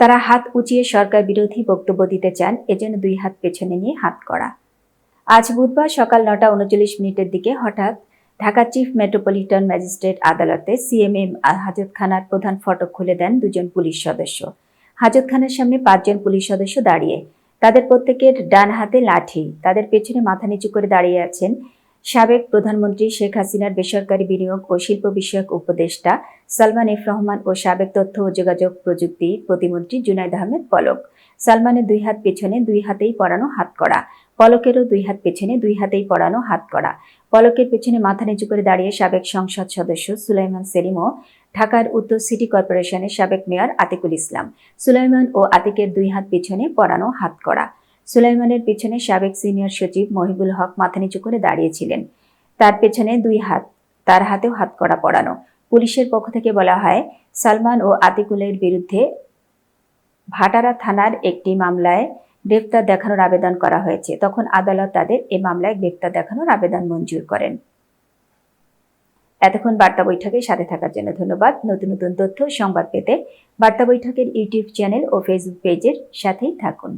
তারা হাত উঁচিয়ে সরকার বিরোধী বক্তব্য দিতে চান, এজন্য দুই হাত পেছনে নিয়ে হাত করা আজ বুধবার সকাল নটা উনচল্লিশ মিনিটের দিকে হঠাৎ ঢাকা চিফ মেট্রোপলিটন ম্যাজিস্ট্রেট আদালতে সিএমএম হাজতখানার প্রধান ফটক খুলে দেন দুজন পুলিশ সদস্য। হাজতখানার সামনে পাঁচজন পুলিশ সদস্য দাঁড়িয়ে। তাদের প্রত্যেকের ডান হাতে লাঠি। তাদের পেছনে মাথা নিচু করে দাঁড়িয়ে আছেন সাবেক প্রধানমন্ত্রী শেখ হাসিনার বেসরকারি বিনিয়োগ ও শিল্প বিষয়ক উপদেষ্টা সালমান এফ রহমান ও সাবেক তথ্য ও যোগাযোগ প্রযুক্তি প্রতিমন্ত্রী জুনাইদ আহমেদ পলক। সালমানের দুই হাত পেছনে দুই হাতেই পরানো হাত করা। পলকেরও দুই হাত পেছনে দুই হাতেই পরানো হাত করা। পলকের পেছনে মাথা নিচু করে দাঁড়িয়ে সাবেক সংসদ সদস্য সুলাইমান সেলিম ও ঢাকার উত্তর সিটি কর্পোরেশনের সাবেক মেয়র আতিকুল ইসলাম। সুলাইমান ও আতিকের দুই হাত পেছনে পরানো হাত করা। সুলাইমানের পেছনে সাবেক সিনিয়র সচিব মহিবুল হক মাথা নিচু করে দাঁড়িয়েছিলেন। তার পেছনে দুই হাত, তার হাতেও হাত করা পরানো। পুলিশের পক্ষ থেকে বলা হয়, সালমান ও আতিকুলের বিরুদ্ধে ভাটারা থানার একটি মামলায় গ্রেফতার দেখানোর আবেদন করা হয়েছে। তখন আদালত তাদের এ মামলায় গ্রেপ্তার দেখানোর আবেদন মঞ্জুর করেন। এতক্ষণ বার্তা বৈঠকের সাথে থাকার জন্য ধন্যবাদ। নতুন নতুন তথ্য, সংবাদ পেতে বার্তা বৈঠকের ইউটিউব চ্যানেল ও ফেসবুক পেজের সাথেই থাকুন।